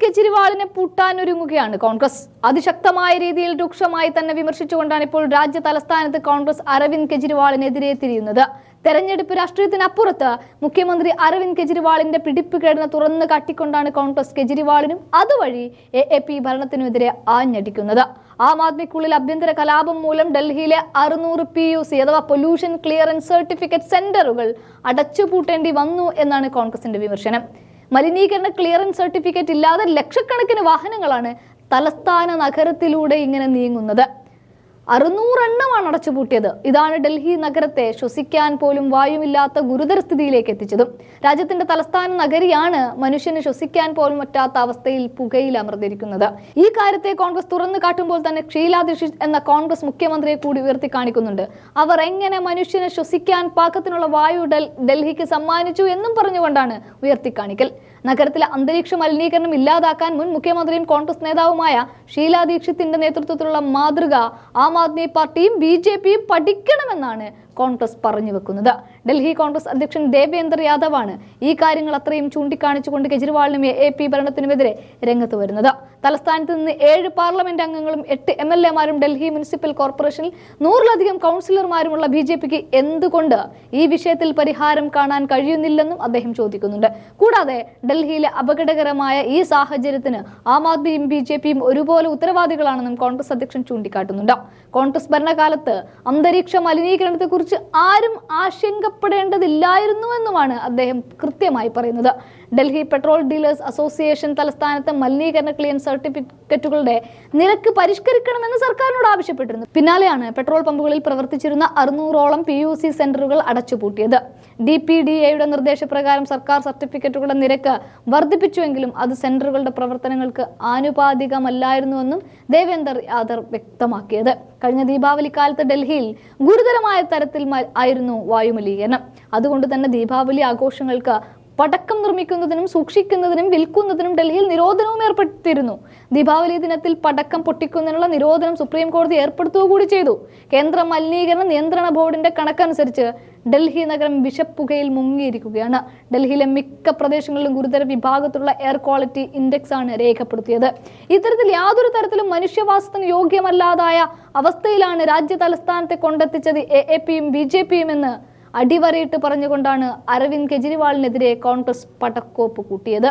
കെജ്രിവാളിനെ പൂട്ടാനൊരുങ്ങുകയാണ് കോൺഗ്രസ്. അതിശക്തമായ രീതിയിൽ രൂക്ഷമായി തന്നെ വിമർശിച്ചുകൊണ്ടാണ് ഇപ്പോൾ രാജ്യ തലസ്ഥാനത്ത് കോൺഗ്രസ് അരവിന്ദ് കെജ്രിവാളിനെതിരെ തിരിയുന്നത്. തെരഞ്ഞെടുപ്പ് രാഷ്ട്രീയത്തിനപ്പുറത്ത് മുഖ്യമന്ത്രി അരവിന്ദ് കെജ്രിവാളിന്റെ പിടിപ്പുകേടിനെ തുറന്നു കാട്ടിക്കൊണ്ടാണ് കോൺഗ്രസ് കെജ്രിവാളിനും അതുവഴി എ എ പി ഭരണത്തിനുമെതിരെ ആഞ്ഞടിക്കുന്നത്. ആം ആദ്മിക്കുള്ളിൽ ആഭ്യന്തര കലാപം മൂലം ഡൽഹിയിലെ അറുന്നൂറ് പി യു സി അഥവാ പൊല്യൂഷൻ ക്ലിയറൻസ് സർട്ടിഫിക്കറ്റ് സെന്ററുകൾ അടച്ചുപൂട്ടേണ്ടി വന്നു എന്നാണ് കോൺഗ്രസിന്റെ വിമർശനം. മലിനീകരണ ക്ലിയറൻസ് സർട്ടിഫിക്കറ്റ് ഇല്ലാതെ ലക്ഷക്കണക്കിന് വാഹനങ്ങളാണ് തലസ്ഥാന നഗരത്തിലൂടെ ഇങ്ങനെ നീങ്ങുന്നത്. അറുന്നൂറെണ്ണമാണ് അടച്ചുപൂട്ടിയത്. ഇതാണ് ഡൽഹി നഗരത്തെ ശ്വസിക്കാൻ പോലും വായുമില്ലാത്ത ഗുരുതര സ്ഥിതിയിലേക്ക് എത്തിച്ചതും. രാജ്യത്തിന്റെ തലസ്ഥാന നഗരിയാണ് മനുഷ്യന് ശ്വസിക്കാൻ പോലും പറ്റാത്ത അവസ്ഥയിൽ പുകയിൽ അമർന്നിരിക്കുന്നത്. ഈ കാര്യത്തെ കോൺഗ്രസ് തുറന്നു കാട്ടുമ്പോൾ തന്നെ ഷീലാ ദീക്ഷിത് എന്ന കോൺഗ്രസ് മുഖ്യമന്ത്രിയെ കൂടി ഉയർത്തി കാണിക്കുന്നുണ്ട്. അവർ എങ്ങനെ മനുഷ്യനെ ശ്വസിക്കാൻ പാകത്തിനുള്ള വായു ഡൽഹിക്ക് സമ്മാനിച്ചു എന്നും പറഞ്ഞുകൊണ്ടാണ് ഉയർത്തി കാണിക്കൽ നഗരത്തിലെ അന്തരീക്ഷ മലിനീകരണം ഇല്ലാതാക്കാൻ മുൻ മുഖ്യമന്ത്രിയും കോൺഗ്രസ് നേതാവുമായ ഷീലാ ദീക്ഷിത്തിന്റെ നേതൃത്വത്തിലുള്ള മാതൃക ആം ആദ്മി പാർട്ടിയും ബി ജെ പിയും പഠിക്കണമെന്നാണ് കോൺഗ്രസ് പറഞ്ഞു വെക്കുന്നത്. ഡൽഹി കോൺഗ്രസ് അധ്യക്ഷൻ ദേവേന്ദർ യാദവാണ് ഈ കാര്യങ്ങൾ അത്രയും ചൂണ്ടിക്കാണിച്ചുകൊണ്ട് കെജ്രിവാളിനും എ പി ഭരണത്തിനുമെതിരെ രംഗത്ത് വരുന്നത്. തലസ്ഥാനത്ത് നിന്ന് ഏഴ് പാർലമെന്റ് അംഗങ്ങളും എട്ട് എം എൽ എമാരും ഡൽഹി മുനിസിപ്പൽ കോർപ്പറേഷനിൽ നൂറിലധികം കൗൺസിലർമാരുമുള്ള ബി ജെ പിക്ക് എന്തുകൊണ്ട് ഈ വിഷയത്തിൽ പരിഹാരം കാണാൻ കഴിയുന്നില്ലെന്നും അദ്ദേഹം ചോദിക്കുന്നുണ്ട്. കൂടാതെ ഡൽഹിയിലെ അപകടകരമായ ഈ സാഹചര്യത്തിന് ആം ആദ്മിയും ബി ജെ പിയും ഒരുപോലെ ഉത്തരവാദികളാണെന്നും കോൺഗ്രസ് അധ്യക്ഷൻ ചൂണ്ടിക്കാട്ടുന്നുണ്ട്. കോൺഗ്രസ് ഭരണകാലത്ത് അന്തരീക്ഷ മലിനീകരണത്തെക്കുറിച്ച് ആരും ആശങ്കപ്പെടേണ്ടതില്ലായിരുന്നു എന്നുമാണ് അദ്ദേഹം കൃത്യമായി പറയുന്നത്. ഡൽഹി പെട്രോൾ ഡീലേഴ്സ് അസോസിയേഷൻ തലസ്ഥാനത്ത് മലിനീകരണ ക്ലിയൻ സർട്ടിഫിക്കറ്റുകളുടെ നിരക്ക് പരിഷ്കരിക്കണമെന്ന് സർക്കാരിനോട് ആവശ്യപ്പെട്ടിരുന്നു. പിന്നാലെയാണ് പെട്രോൾ പമ്പുകളിൽ പ്രവർത്തിച്ചിരുന്ന അറുന്നൂറോളം പി യു സി സെന്ററുകൾ അടച്ചുപൂട്ടിയത്. ഡി പി ഡി എയുടെ നിർദ്ദേശപ്രകാരം സർക്കാർ സർട്ടിഫിക്കറ്റുകളുടെ നിരക്ക് വർദ്ധിപ്പിച്ചുവെങ്കിലും അത് സെന്ററുകളുടെ പ്രവർത്തനങ്ങൾക്ക് ആനുപാതികമല്ലായിരുന്നുവെന്നും ദേവേന്ദർ യാദവ് വ്യക്തമാക്കിയത്. കഴിഞ്ഞ ദീപാവലി കാലത്ത് ഡൽഹിയിൽ ഗുരുതരമായ തരത്തിൽ ആയിരുന്നു വായുമലിനീകരണം. അതുകൊണ്ട് തന്നെ ദീപാവലി ആഘോഷങ്ങൾക്ക് പടക്കം നിർമ്മിക്കുന്നതിനും സൂക്ഷിക്കുന്നതിനും വിൽക്കുന്നതിനും ഡൽഹിയിൽ നിരോധനവും ഏർപ്പെടുത്തിയിരുന്നു. ദീപാവലി ദിനത്തിൽ പടക്കം പൊട്ടിക്കുന്നതിനുള്ള നിരോധനം സുപ്രീം കോടതി ഏർപ്പെടുത്തുക കൂടി ചെയ്തു. കേന്ദ്ര മലിനീകരണ നിയന്ത്രണ ബോർഡിന്റെ കണക്കനുസരിച്ച് ഡൽഹി നഗരം വിഷപ്പുകയിൽ മുങ്ങിയിരിക്കുകയാണ്. ഡൽഹിയിലെ മിക്ക പ്രദേശങ്ങളിലും ഗുരുതര വിഭാഗത്തിലുള്ള എയർ ക്വാളിറ്റി ഇൻഡെക്സ് ആണ് രേഖപ്പെടുത്തിയത്. ഇത്തരത്തിൽ യാതൊരു തരത്തിലും മനുഷ്യവാസത്തിന് യോഗ്യമല്ലാതായ അവസ്ഥയിലാണ് രാജ്യ തലസ്ഥാനത്തെ കൊണ്ടെത്തിച്ചത് എ എ പിയും ബി ജെ പിയും എന്ന് അടിവരയിട്ട് പറഞ്ഞുകൊണ്ടാണ് അരവിന്ദ് കെജ്രിവാളിനെതിരെ കോൺഗ്രസ് പടക്കോപ്പ് കൂട്ടിയത്.